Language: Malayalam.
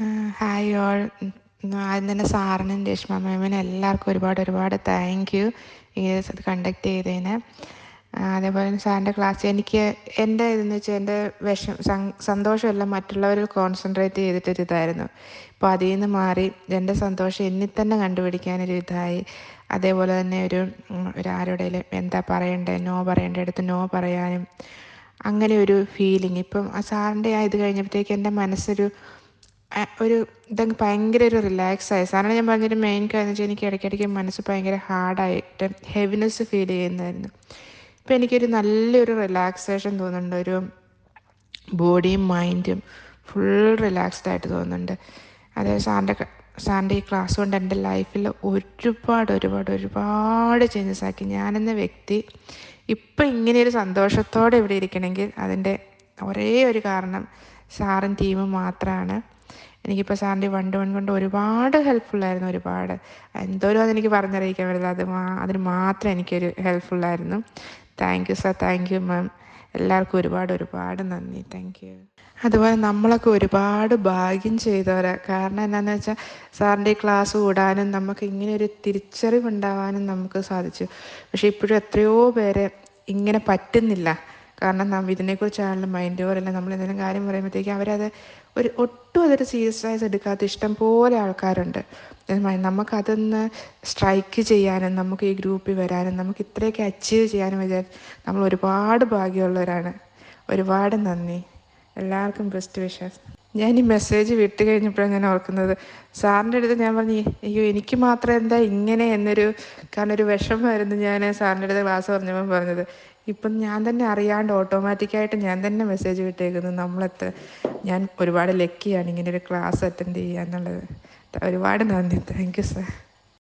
ഹായ് ഓൾ ആദ്യം തന്നെ സാറിനും രേഷ്മ മാമിനും എല്ലാവർക്കും ഒരുപാട് ഒരുപാട് താങ്ക് യു ഈ കണ്ടക്ട് ചെയ്തതിന്. അതേപോലെ തന്നെ സാറിന്റെ ക്ലാസ് എനിക്ക് എന്റെ ഇതെന്ന് വെച്ചാൽ എന്റെ വിഷം സന്തോഷമെല്ലാം മറ്റുള്ളവരിൽ കോൺസെൻട്രേറ്റ് ചെയ്തിട്ടൊരു ഇതായിരുന്നു. ഇപ്പോൾ അതിൽ നിന്ന് മാറി എന്റെ സന്തോഷം എന്നിൽ തന്നെ കണ്ടുപിടിക്കാനൊരു ഇതായി. അതേപോലെ തന്നെ ഒരു ഉം, ഒരു ആരോടേലും എന്താ പറയേണ്ടത് നോ പറയേണ്ട അടുത്ത് നോ പറയാനും. അങ്ങനെ ഒരു ഫീലിംഗ് ഇപ്പം ആ സാറിന്റെ ആ ഇത് കഴിഞ്ഞപ്പോഴത്തേക്ക് എന്റെ മനസ്സൊരു ഒരു ഇതങ്ങ് ഭയങ്കര ഒരു റിലാക്സ് ആയി. സാറിന് ഞാൻ പറഞ്ഞൊരു മെയിൻ കാര്യം എന്ന് വെച്ചാൽ എനിക്ക് ഇടയ്ക്കിടയ്ക്ക് മനസ്സ് ഭയങ്കര ഹാർഡായിട്ട് ഹെവിനെസ് ഫീൽ ചെയ്യുന്നതായിരുന്നു. ഇപ്പം എനിക്കൊരു നല്ലൊരു റിലാക്സേഷൻ തോന്നുന്നുണ്ട്. ഒരു ബോഡിയും മൈൻഡും ഫുൾ റിലാക്സ്ഡ് ആയിട്ട് തോന്നുന്നുണ്ട്. അതായത് സാറിന്റെ സാറിന്റെ ഈ ക്ലാസ് കൊണ്ട് എന്റെ ലൈഫിൽ ഒരുപാട് ഒരുപാട് ഒരുപാട് ചേഞ്ചസ് ആക്കി. ഞാനെന്ന വ്യക്തി ഇപ്പം ഇങ്ങനെയൊരു സന്തോഷത്തോടെ ഇവിടെ ഇരിക്കണമെങ്കിൽ അതിന്റെ ഒരേ ഒരു കാരണം സാറും ടീമും മാത്രമാണ് എനിക്കിപ്പോൾ സാറിന്റെ വൺ ടു വൺ കൊണ്ട് ഒരുപാട് ഹെൽപ്ഫുള്ളായിരുന്നു ഒരുപാട്. എന്തോരം അതെനിക്ക് പറഞ്ഞറിയിക്കാൻ പറ്റില്ല. അത് മാ അതിന് മാത്രം എനിക്കൊരു ഹെൽപ്ഫുള്ളായിരുന്നു thank you sir thank you ma'am എല്ലാവർക്കും ഒരുപാട് ഒരുപാട് നന്ദി. താങ്ക് യു അതുപോലെ നമ്മളൊക്കെ ഒരുപാട് ഭാഗ്യം ചെയ്തവരാ. കാരണം എന്താണെന്ന് വെച്ചാൽ സാറിന്റെ ക്ലാസ് കൂടാനും നമുക്ക് ഇങ്ങനെ ഒരു തിരിച്ചറിവുണ്ടാവാനും നമുക്ക് സാധിച്ചു. പക്ഷേ ഇപ്പോഴും എത്രയോ പേരെ ഇങ്ങനെ പറ്റുന്നില്ല. കാരണം നാം ഇതിനെക്കുറിച്ചാണെങ്കിലും മൈൻഡ് പോലെയല്ല നമ്മൾ എന്തെങ്കിലും കാര്യം പറയുമ്പോഴത്തേക്കും അവരത് ഒരു ഒട്ടും അതൊരു സീരിയസ് ആയിട്ട് എടുക്കാത്ത ഇഷ്ടം പോലെ ആൾക്കാരുണ്ട്. നമുക്കതൊന്ന് സ്ട്രൈക്ക് ചെയ്യാനും നമുക്ക് ഈ ഗ്രൂപ്പിൽ വരാനും നമുക്ക് ഇത്രയൊക്കെ അച്ചീവ് ചെയ്യാനും വിചാരിച്ച് നമ്മൾ ഒരുപാട് ഭാഗ്യമുള്ളവരാണ്. ഒരുപാട് നന്ദി. എല്ലാവർക്കും ബെസ്റ്റ് വിഷസ് ഞാൻ ഈ മെസ്സേജ് വിട്ട് കഴിഞ്ഞപ്പോഴാണ് ഞാൻ ഓർക്കുന്നത്. സാറിന്റെ അടുത്ത് ഞാൻ പറഞ്ഞു അയ്യോ എനിക്ക് മാത്രം എന്താ ഇങ്ങനെ എന്നൊരു കാരണം ഒരു വിഷമമായിരുന്നു ഞാൻ സാറിന്റെ അടുത്ത് ക്ലാസ് പറഞ്ഞപ്പോൾ പറഞ്ഞത്. ഇപ്പം ഞാൻ തന്നെ അറിയാണ്ട് ഓട്ടോമാറ്റിക്കായിട്ട് ഞാൻ തന്നെ മെസ്സേജ് വിട്ടേക്കുന്നു. നമ്മളെത്ര ഞാൻ ഒരുപാട് ലക്കിയാണ് ഇങ്ങനെ ഒരു ക്ലാസ് അറ്റൻഡ് ചെയ്യുക എന്നുള്ളത് ഒരുപാട് നന്ദി. Thank you sir